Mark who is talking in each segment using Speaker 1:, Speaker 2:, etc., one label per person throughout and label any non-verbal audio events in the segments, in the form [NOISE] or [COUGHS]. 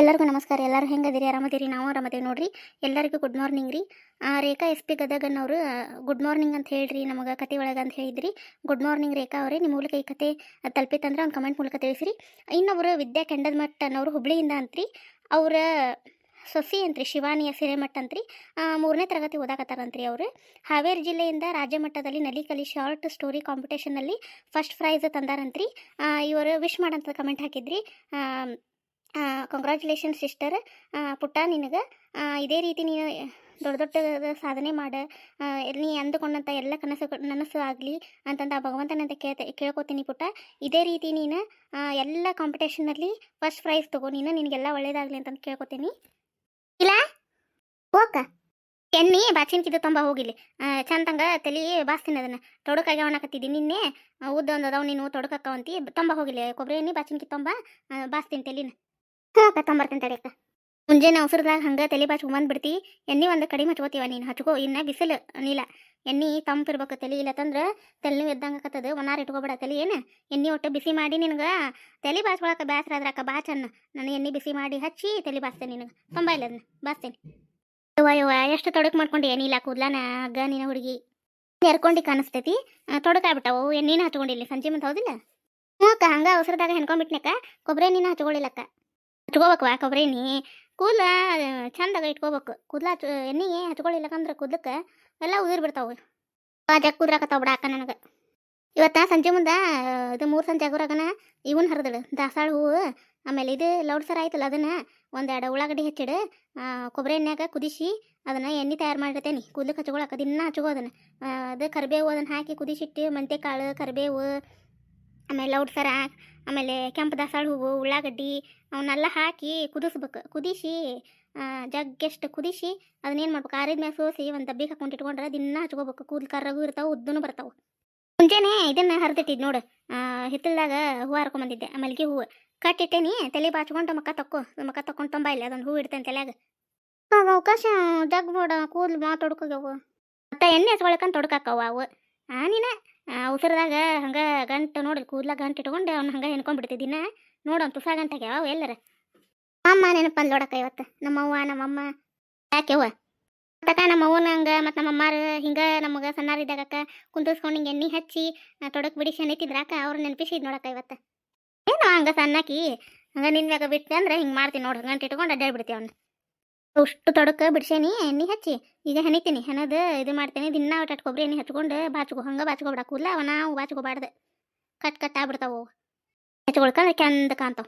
Speaker 1: ಎಲ್ಲರಿಗೂ ನಮಸ್ಕಾರ. ಎಲ್ಲರೂ ಹೆಂಗದಿರಿ? ಆರಾಮದಿರಿ? ನಾವು ಆರಾಮದೇವಿ ನೋಡ್ರಿ. ಎಲ್ಲರಿಗೂ ಗುಡ್ ಮಾರ್ನಿಂಗ್ ರೀ. ರೇಖಾ ಎಸ್ ಪಿ ಗದಗನವರು ಗುಡ್ ಮಾರ್ನಿಂಗ್ ಅಂತ ಹೇಳ್ರಿ ನಮಗೆ ಕತೆ ಒಳಗೆ ಅಂತ ಹೇಳಿದ್ರಿ. ಗುಡ್ ಮಾರ್ನಿಂಗ್ ರೇಖಾ ಅವರೇ ನಿಮ್ಮ ಮೂಲಕ ಈ ಕತೆ ತಲುಪಿತ್ತಂದ್ರೆ ಒಂದು ಕಮೆಂಟ್ ಮೂಲಕ ತಿಳಿಸಿರಿ. ಇನ್ನೊಬ್ರು ವಿದ್ಯಾ ಕೆಂಡದಮಠ್ ಅನ್ನೋರು ಹುಬ್ಳಿಯಿಂದ ಅಂತ್ರಿ. ಅವರ ಸೊಸಿ ಅಂತ್ರಿ ಶಿವಾನಿಯ ಸಿರೆಮಠ ಅಂತ್ರಿ. ಮೂರನೇ ತರಗತಿ ಓದಾಕತ್ತಾರಂತ್ರಿ ಅವರು. ಹಾವೇರಿ ಜಿಲ್ಲೆಯಿಂದ ರಾಜ್ಯ ಮಟ್ಟದಲ್ಲಿ ನಲಿಕಲಿ ಶಾರ್ಟ್ ಸ್ಟೋರಿ ಕಾಂಪಿಟೇಷನಲ್ಲಿ ಫಸ್ಟ್ ಪ್ರೈಸ್ ತಂದಾರಂತ್ರಿ ಇವರು ವಿಶ್ ಮಾಡಂತ ಕಮೆಂಟ್ ಹಾಕಿದ್ರಿ. ಕಂಗ್ರ್ಯಾಚುಲೇಷನ್ ಸಿಸ್ಟರ್ ಪುಟ್ಟ ನಿನಗೆ. ಇದೇ ರೀತಿ ನೀನು ದೊಡ್ಡ ದೊಡ್ಡದಾದ ಸಾಧನೆ ಮಾಡ. ನೀ ಅಂದುಕೊಂಡಂಥ ಎಲ್ಲ ಕನಸು, ನನಸು ಆಗಲಿ ಅಂತಂದು ಆ ಭಗವಂತನಂತ ಕೇಳ್ತೆ, ಕೇಳ್ಕೊತೀನಿ ಪುಟ್ಟ. ಇದೇ ರೀತಿ ನೀನು ಎಲ್ಲ ಕಾಂಪಿಟೇಷನಲ್ಲಿ ಫಸ್ಟ್ ಪ್ರೈಸ್ ತಗೋ. ನೀನು ನಿನಗೆಲ್ಲ ಒಳ್ಳೇದಾಗಲಿ ಅಂತಂದು ಕೇಳ್ಕೊತೀನಿ. ಇಲ್ಲ? ಓಕ ಎಣ್ಣೆ ಬಾಚಿನ್ಕಿದ್ದು ತುಂಬ ಹೋಗಿಲಿ ಚಂದಂಗ ತಲೆ ಬಾಸ್ತೀನಿ ಅದನ್ನು. ತೊಡಕಾಗಿ ಅವನಕತ್ತಿದ್ದೀನಿ ನಿನ್ನೆ. ಉದ್ದ ಒಂದು ಅದಾವ ನೀನು, ತೊಡಕಕ್ಕವಂತಿ. ತುಂಬ ಹೋಗಿಲಿ ಕೊಬ್ಬರಿ ಎಣ್ಣೆ, ಬಾಚಿನ್ಕಿ ತುಂಬ. ಬಾಸ್ತೀನಿ ತಲೆನ. ಹ್ಞೂ ಅಕ್ಕ. ತೊಂಬರ್ತೀನಿ ಮುಂಜಾನೆ ಅವಸರದಾಗ ಹಂಗೆ ತಲೆ ಬಾಚ್ ಬಂದ್ಬಿಡ್ತಿ ಎಣ್ಣೆ ಒಂದು ಕಡಿಮೆ ಹಚ್ಕೋತೀವ ನೀನು? ಹಚ್ಕೋ, ಇನ್ನ ಬಿಸಿಲು ನೀಲ ಎಣ್ಣೆ ತಂಪಿರ್ಬೇಕು ತಲೆ ಇಲ್ಲತ್ತಂದ್ರೆ ತಲೆ ಎದ್ದಂಗೆ ಆಕತ್ತದ ಒನಾರು ಇಟ್ಕೋಬೇಡ ತಲೆ, ಏನು? ಎಣ್ಣೆ ಒಟ್ಟು ಬಿಸಿ ಮಾಡಿ ನಿನಗೆ. ತಲೆ ಬಾಚ್ಕೊಳಕ್ಕೆ ಬೇಸರ ಅದ್ರಕ್ಕ ಬಾಚನ್ನ ನಾನು ಎಣ್ಣೆ ಬಿಸಿ ಮಾಡಿ ಹಚ್ಚಿ ತಲೆ ಬಾಸ್ತೇನೆ ನಿನಗೆ. ತುಂಬ ಇಲ್ಲ ಅದನ್ನ ಬಾಸ್ತೇನೆ. ಯವ್ವ ಯವ್ವ, ಎಷ್ಟು ತೊಡಕ್ ಮಾಡ್ಕೊಂಡು ಏನಿಲ್ಲ ಕೂದ್ಲಾನ ಅಗ್ಗ ನಿನ್ನ ಹುಡುಗಿ? ಎರ್ಕೊಂಡು ಕಾಣಿಸ್ತೈತಿ. ತೊಡಕಾಗ್ಬಿಟ್ಟವು ಎಣ್ಣೆನ ಹಚ್ಕೊಂಡಿಲ್ಲ. ಸಂಜೆ ಮುಂದೆ ಹೌದಿಲ್ಲ? ಹ್ಞೂ ಅಕ್ಕ, ಹಂಗೆ ಅವಸರದಾಗ ಹೆಣ್ಕೊಂಡ್ಬಿಟ್ನಕ್ಕ ಕೊಬ್ಬರಿ ನೀನು ಹಚ್ಕೊಳ್ಳಿಲ್ಲಕ್ಕ ಹಚ್ಕೋಬೇಕವಾ ಕೊಬ್ಬರಿ ಎಣ್ಣೆ ಕೂದಲ ಚಂದಾಗ ಇಟ್ಕೋಬೇಕು. ಕೂದಲ ಹಚ್ ಎಣ್ಣೆ ಹಚ್ಕೊಳ್ಳಿಲ್ಲಕಂದ್ರೆ ಕೂದಲಕ್ಕೆ ಎಲ್ಲ ಉದುರ್ ಬಿಡ್ತಾವೆ. ಜಗ್ ಕುದ್ರಾಕತ್ತಾವ ಬಿಡ ಅಕ್ಕ ನನಗೆ. ಇವತ್ತ ಸಂಜೆ ಮುಂದೆ, ಇದು ಮೂರು ಸಂಜೆ ಆಗೋರಾಗನ ಇವನ್ ಹರಿದಳು. ದಾಸಾಳ ಹೂವು ಆಮೇಲೆ ಇದು ಲೌಡ್ ಸರ ಆಯ್ತಲ್ಲ ಅದನ್ನ ಒಂದೆರಡು ಉಳ್ಳಾಗಡ್ಡಿ ಹೆಚ್ಚಿಡು ಕೊಬ್ಬರಿ ಎಣ್ಣೆಯಾಗ ಕುದಿಸಿ ಅದನ್ನು ಎಣ್ಣೆ ತಯಾರು ಮಾಡಿರ್ತೇನೆ. ಕೂದಲಿಗೆ ಹಚ್ಕೊಳಕ್ಕೆ ದಿನ ಹಚ್ಕೋ ಅದನ್ನು. ಅದು ಕರಿಬೇವು ಅದನ್ನು ಹಾಕಿ ಕುದಿಸಿಟ್ಟು ಮೆಂತ್ಯಕಾಳು ಕರಿಬೇವು, ಆಮೇಲೆ ಲೌಡ್ ಸರ ಆಮೇಲೆ ಕೆಂಪು ದಾಸಾಳ ಹೂವು, ಉಳ್ಳಾಗಡ್ಡಿ ಅವನ್ನೆಲ್ಲ ಹಾಕಿ ಕುದಿಸ್ಬೇಕು. ಕುದಿಸಿ ಜಗ್ಗೆಷ್ಟು ಕುದಿಸಿ ಅದನ್ನೇನು ಮಾಡ್ಬೇಕು? ಆರಿದ ಮೇಲೆ ಸೋಸಿ ಒಂದು ಡಬ್ಬಿಗೆ ಹಾಕೊಂಡು ಇಟ್ಕೊಂಡ್ರೆ ದಿನ ಹಚ್ಕೋಬೇಕು. ಕೂದಲು ಕರ್ರಗೂ ಇರ್ತಾವೆ, ಉದ್ದನೂ ಬರ್ತಾವೆ. ಮುಂಜಾನೆ ಇದನ್ನು ಹರಿದಿಟ್ಟಿದ್ದು ನೋಡು. ಹಿತ್ತಲ್ದಾಗ ಹೂವು ಹರ್ಕೊಂಬಂದಿದ್ದೆ ಮಲ್ಲಿಗೆ ಹೂವು. ಕಟ್ಟಿಟ್ಟೇನಿ, ತಲೆ ಬಾಚ್ಕೊಂಡು ಮಕ್ಕ ತಕ್ಕೋ. ಮಕ್ಕ ತಕ್ಕೊಂಡು ತೊಂಬ ಇಲ್ಲ. ಅದೊಂದು ಹೂ ಇಡ್ತೇನೆ ತಲೆಯಾಗ. ಅವ ಅವಕಾಶ ಜಗ್ ನೋಡ, ಕೂದ್ಲು ಮಾತಾಡ್ಕೋಗ್ಯವು ಮತ್ತೆ ಎಣ್ಣೆ ಹಚ್ಕೊಳಕಂತ ತೊಡ್ಕಾಕವ ಅವು. ಆ, ನೀನ ಉಸಿರದಾಗ ಹಂಗೆ ಗಂಟು ನೋಡಿ, ಕೂದಲ ಗಂಟು ಇಟ್ಕೊಂಡು ಅವ್ನ ಹಂಗೆ ಹೆಣ್ಕೊಂಡ್ಬಿಡ್ತಿದ್ದಿನ ನೋಡೋನ್ ತುಸಾ ಗಂಟಾಗ್ಯಾವ ಅವು ಎಲ್ಲರ? ಅಮ್ಮ ನೆನಪಲ್ಲಿ ನೋಡಕ್ಕ ಇವತ್ತು. ನಮ್ಮವ್ವ, ನಮ್ಮಮ್ಮ. ಯಾಕೆವ್ವ ಮತ್ತಕ್ಕ ನಮ್ಮವ್ವನ ಹಂಗೆ, ಮತ್ತು ನಮ್ಮ ಅಮ್ಮಾರು ಹಿಂಗೆ ನಮಗೆ ಸಣ್ಣಾರಿದ್ದಾಗಕ್ಕ ಕುಂದಿಸ್ಕೊಂಡು ಹಿಂಗೆ ಎಣ್ಣೆ ಹಚ್ಚಿ ತೊಡಕ್ ಬಿಡಿಸಿ ಎಣಿತಿದ್ರಾಕ ಅವ್ರು ನೆನಪಿಸಿದ್ ನೋಡಕ್ಕ ಇವತ್ತು. ಏನು ಹಂಗೆ ಸಣ್ಣಾಕಿ, ಹಂಗೆ ನಿನ್ ಮ್ಯಾಗ ಬಿಟ್ಟು ಅಂದ್ರೆ ಹಿಂಗೆ ಮಾಡ್ತೀನಿ ನೋಡು, ಗಂಟು ಇಟ್ಕೊಂಡು ಅಡ್ಡಾಡ್ಬಿಡ್ತೀವಿ ಅವ್ನು. ಅಷ್ಟು ತೊಡಕ ಬಿಡ್ಸೇನಿ, ಎಣ್ಣೆ ಹಚ್ಚಿ. ಈಗ ಹೆಣಿತೀನಿ, ಹೆಣದು ಇದು ಮಾಡ್ತೀನಿ, ದಿನ ಒಟ್ಟು ಕೊಬ್ಬರಿ ಎಣ್ಣೆ ಹಚ್ಕೊಂಡು ಬಾಚ್ಕೊ, ಹಂಗೆ ಬಾಚ್ಕೊಬಿಡ. ಕೂದಲ ಅವ ನಾವು ಬಾಚ್ಕೋಬಾರ್ದು. ಕಟ್ ಕಟ್ ಆಗ್ಬಿಡ್ತಾವು ಹಚ್ಕೊಳ್ಕಂದ್ರೆ ಚಂದ ಕಾಣ್ತಾವ.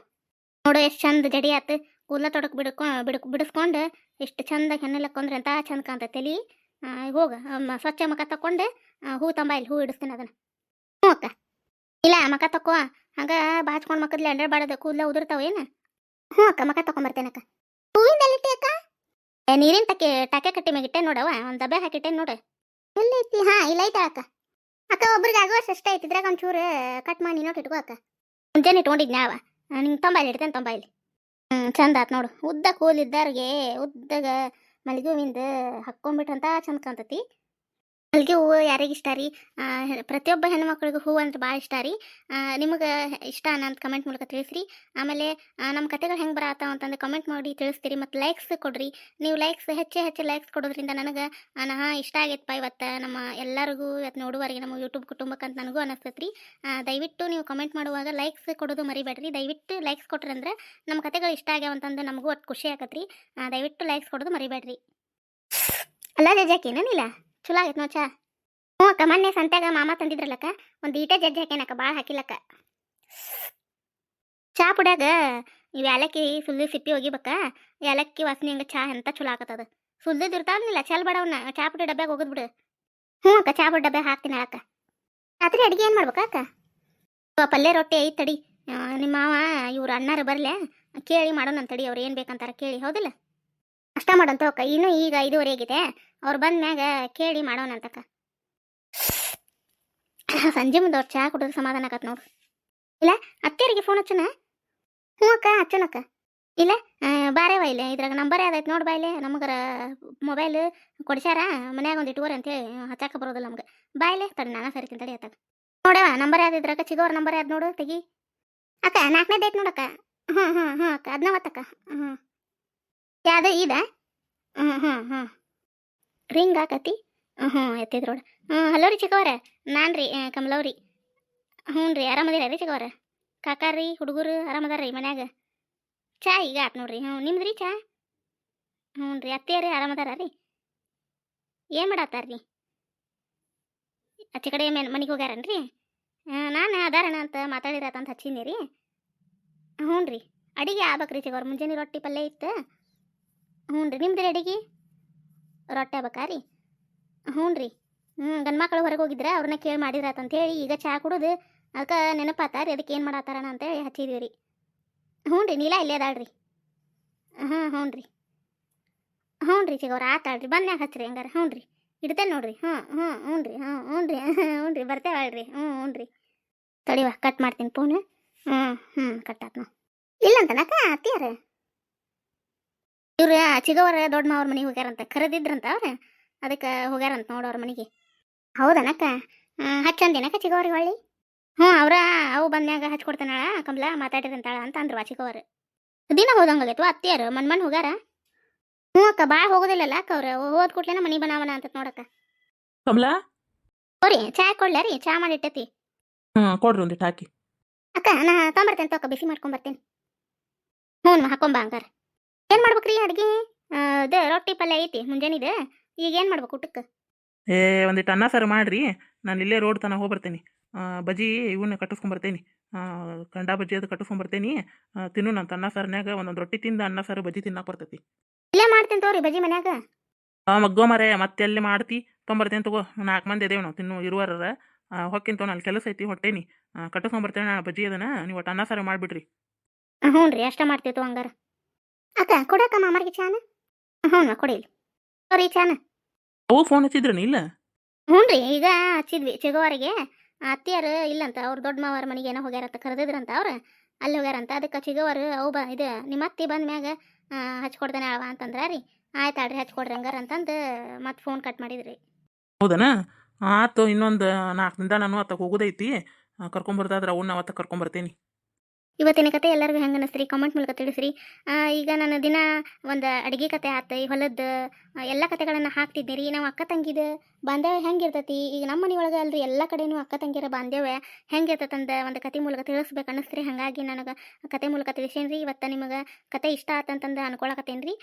Speaker 1: ನೋಡು ಎಷ್ಟು ಚಂದ ಜಡಿ ಆತು. ಕೂದಲ ತೊಡಕ್ ಬಿಡ್ಕೊ, ಬಿಡಕ್, ಬಿಡಿಸ್ಕೊಂಡು ಎಷ್ಟು ಚಂದ ಹೆಣ್ಣಲಕ್ಕೊಂಡ್ರೆ ಅಂತ ಚಂದ ಕಾಣ್ತೈತೆ ತಲಿ. ಹೋಗ. ಸ್ವಚ್ಛ ಮಕ ತಕ್ಕೊಂಡು ಹೂ ತಂಬ ಇಲ್ಲಿ, ಹೂ ಇಡಿಸ್ತೀನಿ ಅದನ್ನು. ಹ್ಞೂ ಇಲ್ಲ ಮಕ ತಕೋ ಹಂಗ ಬಾಚ್ಕೊಂಡು ಮಕ್ಕದ್ಲಿ ಅಡ್ಡಾಡ್ಬಾರ್ದು ಕೂದಲ ಉದುರ್ತಾವ ಏನು? ಹ್ಞೂ ಅಕ್ಕ ಮಕ ತಕೊಂಬರ್ತೇನೆ ಅಕ್ಕ ಎಲ್ಲಿಟ್ಟಿ ಅಕ್ಕ ನೀರಿನ ತಕ್ಕೆ, ಟಕೆ ಕಟ್ಟಿ ಮೇಗಿಟ್ಟೆ ನೋಡವ ಒಂದು ಡಬ್ಬೆ ಹಾಕಿಟ್ಟೆ ನೋಡು. ಎಲ್ಲಿ ಐತಿ? ಹಾ, ಇಲ್ಲ ಐತ ಅಕ್ಕ ಅಕ್ಕ, ಒಬ್ರಿಗೆ ಆಗುವಷ್ಟು ಅಷ್ಟ ಐತಿ, ಇದ್ರಾಗ ಒಂಚೂರು ಕಟ್ ಮಾಡಿ ನೋಟ್ ಇಟ್ಕೋ ಅಕ್ಕ. ಮುಂಜಾನೆ ಇಟ್ಕೊಂಡಿದ್ನ ಅವ. ನಿಂಗೆ ತೊಂಬ ಇಲ್ಲಿ, ಇಡ್ತೇನೆ ತೊಂಬ ಇಲ್ಲಿ. ಹ್ಞೂ ಚಂದ ಆತ್ ನೋಡು. ಉದ್ದ ಕೂಲಿದ್ದಾರಿಗೆ ಉದ್ದಗ ಮಲ್ಲಿಗೆ ಹೂವಿಂದ ಹಾಕ್ಕೊಂಬಿಟ್ರಂತ ಚಂದ ಕಾಣ್ತತಿ. ಮಲ್ಲಿಗೆ ಹೂವು ಯಾರಿಗೆ ಇಷ್ಟ ರೀ? ಪ್ರತಿಯೊಬ್ಬ ಹೆಣ್ಮಕ್ಳಿಗೂ ಹೂವು ಅಂದ್ರೆ ಭಾಳ ಇಷ್ಟ ರೀ. ನಿಮಗೆ ಇಷ್ಟ ಅಂತ ಕಮೆಂಟ್ ಮೂಲಕ ತಿಳಿಸ್ರಿ. ಆಮೇಲೆ ನಮ್ಮ ಕತೆಗಳು ಹೆಂಗೆ ಬರತ್ತಾವ ಅಂತಂದು ಕಮೆಂಟ್ ಮಾಡಿ ತಿಳಿಸ್ತೀರಿ ಮತ್ತು ಲೈಕ್ಸ್ ಕೊಡ್ರಿ. ನೀವು ಲೈಕ್ಸ್ ಹೆಚ್ಚು ಹೆಚ್ಚು ಲೈಕ್ಸ್ ಕೊಡೋದ್ರಿಂದ ನನಗೆ ನಾ ಇಷ್ಟ ಆಗೈತಪ್ಪ ಇವತ್ತು ನಮ್ಮ ಎಲ್ಲರಿಗೂ, ಇವತ್ತು ನೋಡುವರಿಗೆ ನಮ್ಮ ಯೂಟ್ಯೂಬ್ ಕುಟುಂಬಕ್ಕೆ ಅಂತ ನನಗೂ ಅನಿಸ್ತೈತೆ ರೀ ದಯವಿಟ್ಟು ನೀವು ಕಮೆಂಟ್ ಮಾಡುವಾಗ ಲೈಕ್ಸ್ ಕೊಡೋದು ಮರಿಬೇಡ್ರಿ. ದಯವಿಟ್ಟು ಲೈಕ್ಸ್ ಕೊಟ್ರಂದ್ರೆ ನಮ್ಮ ಕತೆಗಳು ಇಷ್ಟ ಆಗ್ಯಾವ ಅಂತಂದು ನಮಗೂ ಅಷ್ಟು ಖುಷಿ ಆಗತ್ತೆ ರೀ ದಯವಿಟ್ಟು ಲೈಕ್ಸ್ ಕೊಡೋದು ಮರಿಬೇಡ್ರಿ. ಅಲ್ಲ ಜಜ್ಜಾಕೇನಿಲ್ಲ ಚಲೋ ಆಗೈತೆ ನೋ ಚಾ. ಹ್ಞೂ ಅಕ್ಕ, ಮೊನ್ನೆ ಸಂತ್ಯಾಗ ಮಾಮ ತಂದಿದ್ರಲ್ಲಕ್ಕ, ಒಂದು ಈಟ ಜಜ್ಜಿ ಹಾಕ್ಯಾನಕ್ಕ ಭಾಳ ಹಾಕಿಲ್ಲಕ್ಕ. ಚಾ ಪುಡ್ಯಾಗ ಇವು ಏಲಕ್ಕಿ ಸಿಪ್ಪಿ ಒಗಿಬೇಕ ಏಲಕ್ಕಿ ವಾಸನೆ ಹಂಗೆ ಚಾ ಎಂತ ಚಲೋ ಆಗತ್ತದ ಸುಲ್ದಿದ್ದು ದುರ್ತಾವನಿಲ್ಲ ಚಲ್ ಬಡವನ್ನ ಚಾ ಪುಡಿ ಡಬ್ಯಾಗ ಹೋಗೋದ್ಬಿಡು ಹ್ಞೂ ಅಕ್ಕ, ಚಾ ಪುಡಿ ಡಬ್ಯಾಗ ಹಾಕ್ತೀನಿ ಅಕ್ಕ ರಾತ್ರಿ ಅಡುಗೆ ಏನು ಮಾಡ್ಬೇಕಾ ಅಕ್ಕ? ಪಲ್ಯ ರೊಟ್ಟಿ ಐತ್ ತಡಿ. ನಿಮ್ಮ ಮಾವ ಇವ್ರು ಅಣ್ಣಾರು ಬರಲೇ ಕೇಳಿ ಮಾಡೋಣ ತಡಿ, ಅವ್ರು ಏನು ಬೇಕಂತಾರ ಕೇಳಿ, ಹೌದಿಲ್ಲ? ಅಷ್ಟ ಮಾಡೋಂತ ಅಕ್ಕ ಇನ್ನೂ ಈಗ ಐದುವರೆ ಆಗಿದೆ. ಅವ್ರು ಬಂದಮ್ಯಾಗ ಕೇಳಿ ಮಾಡೋಣ ಅಂತಕ್ಕ. [COUGHS] ಸಂಜೆ ಮುಂದೆ ಅವ್ರು ಚಹಾ ಕುಡಿದ್ರೆ ಸಮಾಧಾನ ಆಗತ್ತೆ ನೋಡು. ಇಲ್ಲ, ಅತ್ತೆಯರಿಗೆ ಫೋನ್ ಹಚ್ಚನ? ಹ್ಞೂ ಅಕ್ಕ ಹಚ್ಚನಕ್ಕ ಇಲ್ಲ ಬಾರೇ ಇಲ್ಲ, ಇದ್ರಾಗ ನಂಬರ್ ಅದೈತೆ ನೋಡಿ ಬಾಯ್ಲೆ ನಮಗರ ಮೊಬೈಲ್ ಕೊಡ್ಸ್ಯಾರ, ಮನ್ಯಾಗ ಒಂದು ಇಟ್ಕೋರಿ ಅಂತೇಳಿ ಹಚ್ಚಾಕ ಬರೋದಿಲ್ಲ ನಮ್ಗೆ. ಬಾಯ್ಲೆ ತಡಿ, ನಾನು ಸರಿ ತಡಿ ಅತ್ತಾಗ ನೋಡವ ನಂಬರ್ ಯಾವ್ದು ಇದ್ರಾಗ, ಚಿಗೋರ್ ನಂಬರ್ ಯಾವ್ದು ನೋಡು, ತೆಗಿ. ಅಕ್ಕ, ನಾಲ್ಕನೇದು ಐತೆ ನೋಡಕ್ಕ. ಹ್ಞೂ ಹ್ಞೂ ಹಾಂ ಅಕ್ಕ ಅದನ್ನ ಒತ್ತಕ್ಕ ಹ್ಞೂ. ಯಾವುದು ಇದ ಹ್ಞೂ ಹ್ಞೂ ಹ್ಞೂ. ರಿಂಗ್ ಆಕತಿ? ಹ್ಞೂ ಎತ್ತಿದ್ರೋಡ ಹ್ಞೂ ಹಲೋ ರೀ ಚಿಕ್ಕವರ. ನಾನು ರೀ ಕಮಲವ್ರಿ ಹ್ಞೂ ರೀ, ಆರಾಮದಿರ ರೀ ಚಿಕ್ಕವರ? ಕಾಕಾರ ರೀ, ಹುಡುಗರು ಆರಾಮದಾರ ರೀ ಮನ್ಯಾಗ? ಚಾ ಈಗ ಆತ್ ನೋಡ್ರಿ. ಹ್ಞೂ, ನಿಮ್ದು ರೀ ಚಾ? ಹ್ಞೂ ರೀ, ಅತ್ತೆಯರಿ ಆರಾಮದಾರ ರೀ? ಏನು ಮಾಡತ್ತಾರ ರೀ? ಆಚೆ ಕಡೆ ಮೇನ್, ಮನೆಗೆ ಹೋಗ್ಯಾರನ್ ರೀ ನಾನು ಅದಾರಣ ಅಂತ ಮಾತಾಡಿರತ್ತ ಅಂತ ಹಚ್ಚೀನಿ ರೀ. ಹ್ಞೂ ರೀ, ಅಡಿಗೆ ಆಗ್ಬೇಕ್ರಿ ಚಿಗವ್ರ ಮುಂಜಾನೆ ರೊಟ್ಟಿ ಪಲ್ಯ ಇತ್ತು. ಹ್ಞೂ ರೀ ನಿಮ್ದು ರೀ ಅಡಿಗೆ? ರೊಟ್ಟಿ ಬೇಕಾ ರೀ? ಹ್ಞೂ ರೀ. ಹ್ಞೂ ಗಂಡು ಮಕ್ಕಳು ಹೊರಗೆ ಹೋಗಿದ್ರೆ ಅವ್ರನ್ನ ಕೇಳಿ ಮಾಡಿದ್ರಾತ ಅಂತೇಳಿ ಈಗ ಚಹಾ ಕುಡೋದು. ಅದಕ್ಕೆ ನೆನಪಾತ ರೀ ಅದಕ್ಕೆ ಏನು ಮಾಡತ್ತಾರಣ ಅಂತೇಳಿ ಹಚ್ಚಿದೀವಿ ರೀ. ಹ್ಞೂ ರೀ, ನೀಲ ಇಲ್ಲೇ ಅದಾಳ್ರಿ. ಹಾಂ ಹ್ಞೂ ರೀ. ಹ್ಞೂ ರೀ ಸಿಗೋರು ಆತಾಳ್ರಿ ಬಂದ್ಯಾಗ ಹಚ್ಚಿರಿ ಹಂಗಾರೆ. ಹ್ಞೂ ರೀ. ಇಡ್ತೇನೆ ನೋಡ್ರಿ. ಹ್ಞೂ ಹ್ಞೂ ಹ್ಞೂ ರೀ. ಹ್ಞೂ ಹ್ಞೂ ರೀ. ಹ್ಞೂ ರೀ. ಬರ್ತೇವಳ್ರಿ ಹ್ಞೂ ಹ್ಞೂ ರೀ. ತಡಿವ, ಕಟ್ ಮಾಡ್ತೀನಿ ಫೋನ್ ಹ್ಞೂ ಹ್ಞೂ ಕಟ್ ಆತ್ನ ಇಲ್ಲಂತನಕ ಅತ್ತಿಯಾರ? ಇವ್ರ ಚಿಗವರ ದೊಡ್ಡ ಮಾವ್ರ ಮನೆಗೆ ಹೋಗ್ಯಾರಂತ ಕರೆದಿದ್ರಂತ ಅವ್ರ? ಅದಕ್ಕೆ ಹೋಗ್ಯಾರಂತ ನೋಡು ಅವ್ರ ಮನೆಗೆ. ಹೌದನಕ್ಕ? ಹಚ್ಚಂದೇನಕ್ಕ ಚಿಗವರಿಗೆ ಹೊಳ್ಳಿ? ಹ್ಞೂ ಅವ್ರ ಅವು ಬಂದ್ಯಾಗ ಹಚ್ಕೊಡ್ತಾನಾಳ ಕಮಲ ಮಾತಾಡಿದಂತಾಳ ಅಂತ ಅಂದ್ರು ಚಿಗವರು. ದಿನ ಹೋದಂಗಾಗೈತು ಅತ್ತಿಯರು ಮನ್ ಮನ್ ಹೋಗ್ಯಾರ? ಹ್ಞೂ ಅಕ್ಕ ಭಾಳ ಹೋಗೋದಿಲ್ಲಲ್ಲ ಅಕ್ಕ ಅವ್ರು ಹೋದ್ ಕೂಡ್ಲೇನ ಮನಿ ಬನಾವನ ಅಂತ ನೋಡಕ್ಕ.
Speaker 2: ಕಮಲಾ?
Speaker 1: ಹೋರಿ ಚಾ ಕೊಡ್ಲಾ ರೀ ಚಾ ಮಾಡಿಟ್ಟೈತಿ
Speaker 2: ಹ್ಞೂ ಕೊಡ್ರಿ ಒಂದಿಟ್ಟು ಹಾಕಿ.
Speaker 1: ಅಕ್ಕ ನಾ ತೊಂಬರ್ತೇನೆ ತಕ್ಕ ಬಿಸಿ ಮಾಡ್ಕೊಂಬರ್ತೇನೆ. ಹ್ಞೂ ಹಾಕೊಂಬ ಹಂಗಾರ. ಏನು ಮಾಡ್ಬೇಕ್ರಿ ಅಡ್ಗೆ? ರೊಟ್ಟಿ ಪಲ್ಯ ಐತಿ ಮುಂಜಾನಿದು ಈಗ ಏನು ಮಾಡ್ಬೇಕು ಊಟಕ್ಕೆ?
Speaker 2: ಏ ಒಂದಿಟ್ಟು ಅನ್ನ ಸಾರು ಮಾಡ್ರಿ. ನಾನು ಇಲ್ಲೇ ರೋಡ್ ತನಕ ಹೋಗ್ಬರ್ತೇನೆ. ಬಜ್ಜಿ ಇವನ್ನ ಕಟ್ಟಿಸ್ಕೊಂಬರ್ತೇನೆ ಕಂಡ ಬಜ್ಜಿ ಅದು ಕಟ್ಟಿಸ್ಕೊಂಬರ್ತೇನೆ ತಿನ್ನು ನಾನು ಅನ್ನ ಸಾರಿನಾಗ ಒಂದೊಂದು ರೊಟ್ಟಿ ತಿಂದು ಅನ್ನ ಸಾರು ಬಜ್ಜಿ ತಿನ್ನಕ್ಕೆ ಬರ್ತೈತಿ.
Speaker 1: ಇಲ್ಲೇ ಮಾಡ್ತೀನಿ ತಗೋರಿ ಬಜ್ಜಿ ಮನ್ಯಾಗ?
Speaker 2: ಆ ಮಗ್ಗೋ ಮರೆ ಮತ್ತೆ ಎಲ್ಲಿ ಮಾಡ್ತಿ? ತೊಂಬರ್ತೇನೆ ತಗೋ. ನಾಲ್ಕು ಮಂದಿ ಇದೇವ್ ನಾವು ತಿನ್ನು ಇರುವಾರ ಹೊಕ್ಕಿನ ತಗೋ ಅಲ್ಲಿ ಕೆಲಸ ಐತಿ ಹೊಟ್ಟೇನಿ. ಕಟ್ಟಿಸ್ಕೊಂಬರ್ತೇನೆ ನಾನು ಬಜ್ಜಿ ಅದನ್ನ. ನೀವು ಒಟ್ಟು ಅನ್ನ ಸಾರು ಮಾಡಿಬಿಡ್ರಿ.
Speaker 1: ಹ್ಞೂ ರೀ ಅಷ್ಟ ಮಾಡ್ತೀವಿ ತಗೋ ಹಂಗಾರ. ಅಕ್ಕ ಕೊಡಕ್ಕ ಮಾಮರಿಗೆ ಚಾನ? ಹ್ಞೂ ಕೊಡಿಲ್ಲ ಸರಿ ಚಾನ?
Speaker 2: ಅವು ಫೋನ್ ಹಚ್ಚಿದ್ರ ಇಲ್ಲ?
Speaker 1: ಹ್ಞೂ ರೀ ಈಗ ಹಚ್ಚಿದ್ವಿ ಚಿಗೋವರಿಗೆ. ಅತ್ತಿಯರು ಇಲ್ಲಂತ ಅವ್ರು ದೊಡ್ಡ ಮಾವರ ಮನೆಗೆ ಏನೋ ಹೋಗ್ಯಾರಂತ ಕರೆದಿದ್ರಂತ ಅವ್ರು. ಅಲ್ಲಿ ಹೋಗ್ಯಾರಂತ ಅದಕ್ಕೆ ಚಿಗೋವರು ಅವು ಬ ಇದು ನಿಮ್ಮ ಅತ್ತಿ ಬಂದ ಮ್ಯಾಗ ಹಚ್ಕೊಡ್ತಾನೆ ಅವ ಅಂತಂದ್ರ ರೀ. ಆಯ್ತು ಆಡ್ರಿ ಹಚ್ಕೊಡ್ರಿ ಹಂಗಾರ ಅಂತಂದು ಮತ್ತೆ ಫೋನ್ ಕಟ್ ಮಾಡಿದ್ರಿ.
Speaker 2: ಹೌದನಾ? ಆತು ಇನ್ನೊಂದು ನಾಲ್ಕು ದಿನ ನಾನು ಅತ್ತ ಹೋಗೋದೈತಿ. ಕರ್ಕೊಂಬರ್ದಾದ್ರೆ ಅವನ್ನ ಅವತ್ತ ಕರ್ಕೊಂಬರ್ತೇನೆ.
Speaker 1: ಇವತ್ತಿನ ಕತೆ ಎಲ್ಲರಿಗೂ ಹೆಂಗೆ ಅನಿಸ್ರಿ ಕಾಮೆಂಟ್ ಮೂಲಕ ತಿಳಿಸ್ರಿ. ಈಗ ನಾನು ದಿನ ಒಂದು ಅಡುಗೆ ಕತೆ ಆತ, ಈ ಹೊಲದ ಎಲ್ಲ ಕತೆಗಳನ್ನು ಹಾಕ್ತಿದ್ದೆ ರೀ ನಾವು ಅಕ್ಕ ತಂಗಿದ ಬಾಂಧವ್ಯ ಹೆಂಗಿರ್ತೈತಿ? ಈಗ ನಮ್ಮ ಮನೆಯೊಳಗೆ ಅಲ್ರಿ ಎಲ್ಲ ಕಡೆನೂ ಅಕ್ಕ ತಂಗಿರ ಬಾಂಧವ್ಯ ಹೆಂಗಿರ್ತೈತಂದ ಒಂದು ಕತೆ ಮೂಲಕ ತಿಳಿಸ್ಬೇಕು ಅನ್ನಿಸ್ರಿ ಹಾಗಾಗಿ ನನಗೆ ಕತೆ ಮೂಲಕ ತಿಳಿಸೇನ್ರಿ. ಇವತ್ತು ನಿಮಗೆ ಕತೆ ಇಷ್ಟ ಆತಂತಂದು ಅನ್ಕೊಳಕತ್ತೇನೆ ರೀ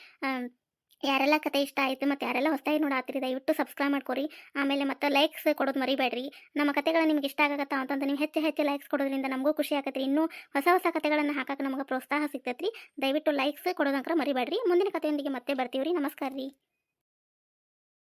Speaker 1: ಯಾರೆಲ್ಲ ಕತೆ ಇಷ್ಟ ಆಯಿತು ಮತ್ತು ಯಾರೆಲ್ಲ ಹೊಸದಾಗಿ ನೋಡಾತಿರಿ ದಯವಿಟ್ಟು ಸಬ್ಸ್ಕ್ರೈಬ್ ಮಾಡ್ಕೊರಿ. ಆಮೇಲೆ ಮತ್ತು ಲೈಕ್ಸ್ ಕೊಡೋದು ಮರಿಬೇಡ್ರಿ. ನಮ್ಮ ಕತೆಗಳು ನಿಮ್ಗೆ ಇಷ್ಟ ಆಗತ್ತ ಅಂತಂದ್ರೆ ನೀವು ಹೆಚ್ಚು ಹೆಚ್ಚು ಲೈಕ್ಸ್ ಕೊಡೋದ್ರಿಂದ ನಮಗೂ ಖುಷಿ ಆಗತ್ತೆ ಇನ್ನೂ ಹೊಸ ಹೊಸ ಕತೆಗಳನ್ನು ಹಾಕಕ್ಕೆ ನಮಗೆ ಪ್ರೋತ್ಸಾಹ ಸಿಗ್ತೈತ್ರಿ. ದಯವಿಟ್ಟು ಲೈಕ್ಸ್ ಕೊಡೋದಂಕ್ರ ಮರಿಬೇಡ್ರಿ. ಮುಂದಿನ ಕಥೆಯೊಂದಿಗೆ ಮತ್ತೆ ಬರ್ತೀವಿ ರೀ ನಮಸ್ಕಾರ ರೀ